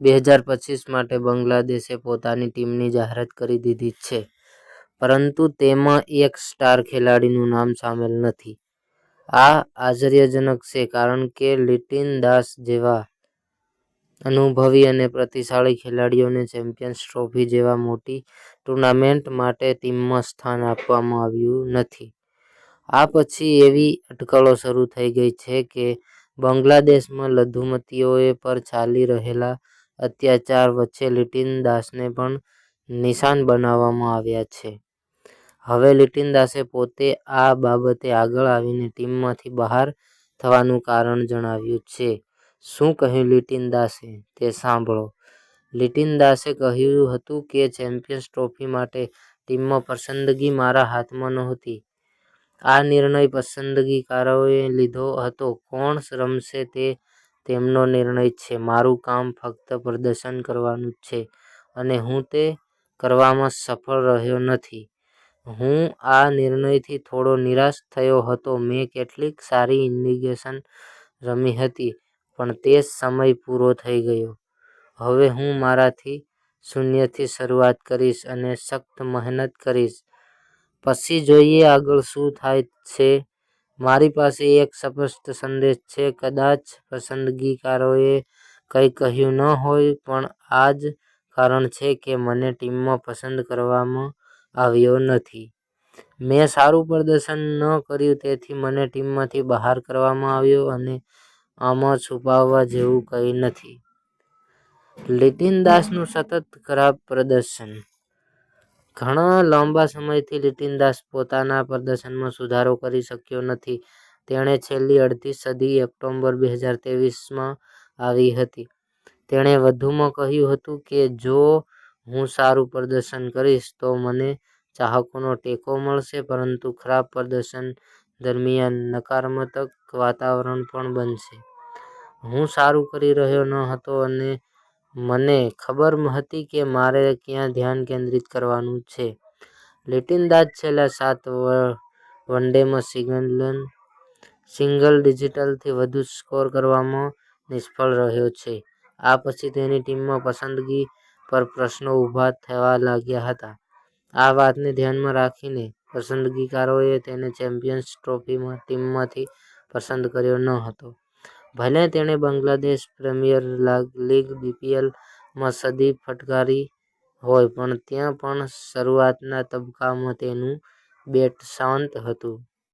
બે હજાર પચીસ માટે બાંગ્લાદેશે પોતાની ટીમની જાહેરાત કરી દીધી છે પરંતુ તેમાં એક સ્ટાર ખેલાડીનું નામ સામેલ નથી. આ આશ્ચર્યજનક છે કારણ કે લિટિન દાસ જેવા અનુભવી અને પ્રતિશાળી ખેલાડીઓને ચેમ્પિયન્સ ટ્રોફી જેવા મોટી ટુર્નામેન્ટ માટે ટીમમાં સ્થાન આપવામાં આવ્યું નથી. આ પછી એવી અટકળો શરૂ થઈ ગઈ છે કે બાંગ્લાદેશમાં લઘુમતીઓએ પર ચાલી રહેલા અત્યાચાર વચ્ચે લીટીન દાસને પણ નિશાન બનાવવામાં આવ્યા છે. હવે લીટીન દાસે પોતે આ બાબતે આગળ આવીને ટીમમાંથી બહાર થવાનું કારણ જણાવ્યું છે. શું કહ્યું લીટીન દાસે, તે સાંભળો. લીટીન દાસે કહ્યું હતું કે ચેમ્પિયન્સ ટ્રોફી માટે ટીમમાં પસંદગી મારા હાથમાં નહોતી. આ નિર્ણય પસંદગીકારોએ લીધો હતો. કોણ રમશે તે તેમનો નિર્ણય છે. મારું કામ ફક્ત પ્રદર્શન કરવાનું છે અને હું તે કરવામાં સફળ રહ્યો નથી. હું આ નિર્ણયથી થોડો નિરાશ થયો હતો. મેં કેટલીક સારી ઇનિંગ્સ રમી હતી, પણ તે સમય પૂરો થઈ ગયો. હવે હું મારાથી શૂન્યથી શરૂઆત કરીશ અને સખત મહેનત કરીશ. પછી જોઈએ આગળ શું થાય છે. મારી પાસે એક સ્પષ્ટ સંદેશ છે. કદાચ પસંદગીકારોએ કંઈ કહ્યું ન હોય, પણ આ જ કારણ છે કે મને ટીમમાં પસંદ કરવામાં આવ્યો નથી. મેં સારું પ્રદર્શન ન કર્યું, તેથી મને ટીમમાંથી બહાર કરવામાં આવ્યો અને આમાં છુપાવવા જેવું કંઈ નથી. લિટિન દાસનું સતત ખરાબ પ્રદર્શન ઘણા લાંબા સમયથી લીટીનદાસ પોતાના પ્રદર્શનમાં સુધારો કરી શક્યો નથી. તેણે છેલ્લી અડધી સદી ઓક્ટોબર બે હજાર ત્રેવીસમાં આવી હતી. તેણે વધુમાં કહ્યું હતું કે, જો હું સારું પ્રદર્શન કરીશ, તો મને ચાહકોનો ટેકો મળશે, પરંતુ ખરાબ પ્રદર્શન દરમિયાન નકારાત્મક વાતાવરણ પણ બનશે. હું સારું કરી રહ્યો ન હતો અને મને ખબર હતી કે મારે ક્યાં ધ્યાન કેન્દ્રિત કરવાનું છે. લેટિન દાસ છેલ્લા સાત વન ડેમાં સિંગલ ડિજિટલથી વધુ સ્કોર કરવામાં નિષ્ફળ રહ્યો છે. આ પછી તેની ટીમમાં પસંદગી પર પ્રશ્નો ઊભા થવા લાગ્યા હતા. આ વાતને ધ્યાનમાં રાખીને પસંદગીકારોએ તેને ચેમ્પિયન્સ ટ્રોફીમાં ટીમમાંથી પસંદ કર્યો ન હતો. ભલે તેણે બાંગ્લાદેશ પ્રીમિયર લીગ બીપીએલમાં સદી ફટકારી હોય, પણ ત્યાં પણ શરૂઆતના તબક્કામાં તેનું બેટ શાંત હતું.